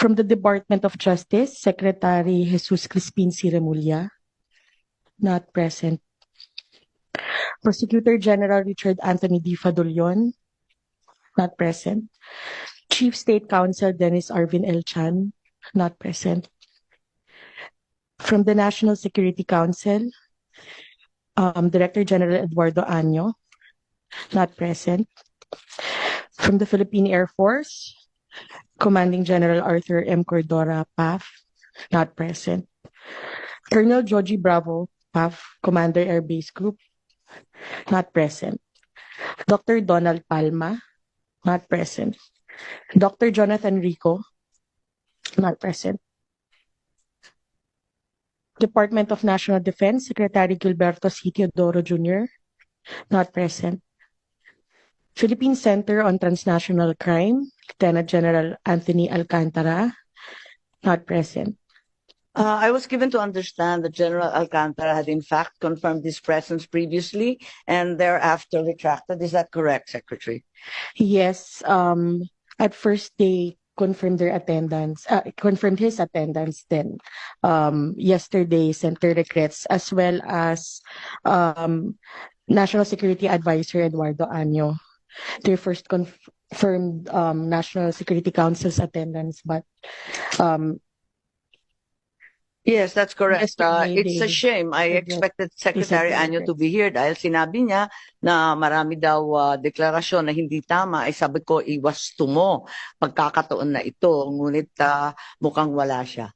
From the Department of Justice, Secretary Jesus Crispin C. Remulla, not present. Prosecutor General Richard Anthony D. Fadulion, not present. Chief State Counsel Dennis Arvin L. Chan, not present. From the National Security Council, um, Director General Eduardo Año, not present. From the Philippine Air Force, Commanding General Arthur M. Cordora, PAF, not present. Colonel Joji Bravo, PAF, Commander Air Base Group, not present. Dr. Donald Palma, not present. Dr. Jonathan Rico, not present. Department of National Defense, Secretary Gilberto C. Teodoro Jr., not present. Philippine Center on Transnational Crime, Lieutenant General Anthony Alcantara, not present. Uh, I was given to understand that General Alcantara had in fact confirmed his presence previously and thereafter retracted. Is that correct, Secretary? Yes, um, at first they confirmed their attendance, uh, confirmed his attendance then. Um, yesterday sent their regrets as well as um, National Security Advisor Eduardo Año. They first confirmed um, National Security Council's attendance, but um, Yes, that's correct. Uh, it's a shame. I expected Secretary Anyo to be here dahil sinabi niya na marami daw uh, deklarasyon na hindi tama. Ay sabi ko, iwas tumo pagkakataon na ito. Ngunit uh, mukhang wala siya.